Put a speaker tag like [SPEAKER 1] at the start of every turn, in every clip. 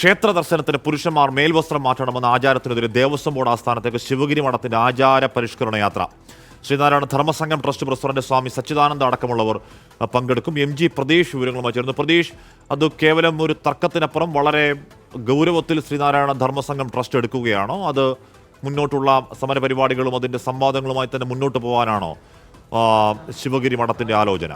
[SPEAKER 1] ക്ഷേത്ര ദർശനത്തിന് പുരുഷന്മാർ മേൽവസ്ത്രം മാറ്റണമെന്ന ആചാരത്തിനെതിരെ ദേവസ്വം ബോർഡ് ആസ്ഥാനത്തേക്ക് ശിവഗിരി മഠത്തിന്റെ ആചാര പരിഷ്കരണ യാത്ര. ശ്രീനാരായണ ധർമ്മസംഘം ട്രസ്റ്റ് പ്രസിഡന്റ് സ്വാമി സച്ചിദാനന്ദ അടക്കമുള്ളവർ പങ്കെടുക്കും. എം ജി പ്രതീഷ് വിവരങ്ങളുമായി ചേർന്നു പ്രതീഷ് അത് കേവലം ഒരു തർക്കത്തിനപ്പുറം വളരെ ഗൗരവത്തിൽ ശ്രീനാരായണ ധർമ്മസംഘം ട്രസ്റ്റ് എടുക്കുകയാണോ? അത് മുന്നോട്ടുള്ള സമരപരിപാടികളും അതിന്റെ സംവാദങ്ങളുമായി തന്നെ മുന്നോട്ട് പോകാനാണോ ശിവഗിരി മഠത്തിന്റെ ആലോചന?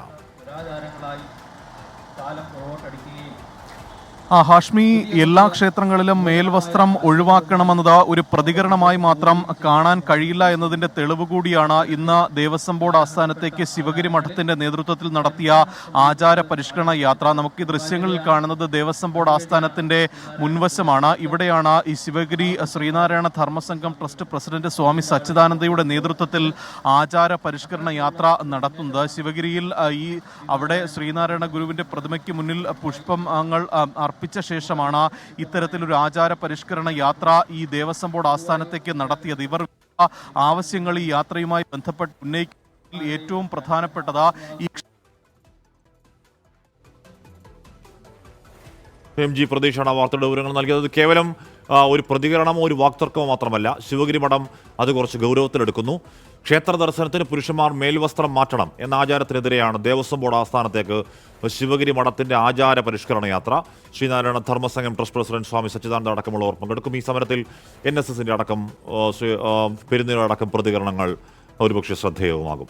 [SPEAKER 2] ഹാഷ്മി എല്ലാ ക്ഷേത്രങ്ങളിലും മേൽവസ്ത്രം ഒഴിവാക്കണമെന്നത് ഒരു പ്രതികരണമായി മാത്രം കാണാൻ കഴിയില്ല എന്നതിന്റെ തെളിവ് കൂടിയാണ് ഇന്ന് ദേവസ്വം ബോർഡ് ആസ്ഥാനത്തേക്ക് ശിവഗിരി മഠത്തിന്റെ നേതൃത്വത്തിൽ നടത്തിയ ആചാര പരിഷ്കരണ യാത്ര. നമുക്ക് ഈ ദൃശ്യങ്ങളിൽ കാണുന്നത് ദേവസ്വം ബോർഡ് ആസ്ഥാനത്തിന്റെ മുൻവശമാണ്. ഇവിടെയാണ് ഈ ശിവഗിരി ശ്രീനാരായണ ധർമ്മസംഘം ട്രസ്റ്റ് പ്രസിഡന്റ് സ്വാമി സച്ചിദാനന്ദയുടെ നേതൃത്വത്തിൽ ആചാര പരിഷ്കരണ യാത്ര നടത്തുന്നത്. ശിവഗിരിയിൽ ഈ അവിടെ ശ്രീനാരായണ ഗുരുവിന്റെ പ്രതിമയ്ക്ക് മുന്നിൽ പുഷ്പങ്ങൾ ആ, അർപ്പിച്ച ശേഷമാണ് ഇത്തരത്തിലൊരു ആചാര പരിഷ്കരണ യാത്ര ഈ ദേവസ്വം ബോർഡ് ആസ്ഥാനത്തേക്ക് നടത്തിയത്. ഇവർ ആവശ്യങ്ങൾ ഈ യാത്രയുമായി ബന്ധപ്പെട്ട് ഉന്നയിക്കുന്നതിൽ ഏറ്റവും പ്രധാനപ്പെട്ടത് ഈ
[SPEAKER 1] എം ജി പ്രതീക്ഷയാണ് വാർത്തയുടെ വിവരങ്ങൾ നൽകിയത്. കേവലം ഒരു പ്രതികരണമോ ഒരു വാക്തർക്കമോ മാത്രമല്ല. ശിവഗിരി മഠം അത് കുറച്ച് ഗൗരവത്തിലെടുക്കുന്നു. ക്ഷേത്ര ദർശനത്തിന് പുരുഷന്മാർ മേൽവസ്ത്രം മാറ്റണം എന്ന ആചാരത്തിനെതിരെയാണ് ദേവസ്വം ബോർഡ് ആസ്ഥാനത്തേക്ക് ശിവഗിരി മഠത്തിന്റെ ആചാര പരിഷ്കരണ യാത്ര. ശ്രീനാരായണ ധർമ്മസംഘം ട്രസ്റ്റ് പ്രസിഡന്റ് സ്വാമി സച്ചിദാനന്ദ അടക്കമുള്ളവർ പങ്കെടുക്കും. ഈ സമരത്തിൽ എൻ എസ് എസിന്റെ അടക്കം അടക്കം പ്രതികരണങ്ങൾ ഒരുപക്ഷെ ശ്രദ്ധേയവുമാകും.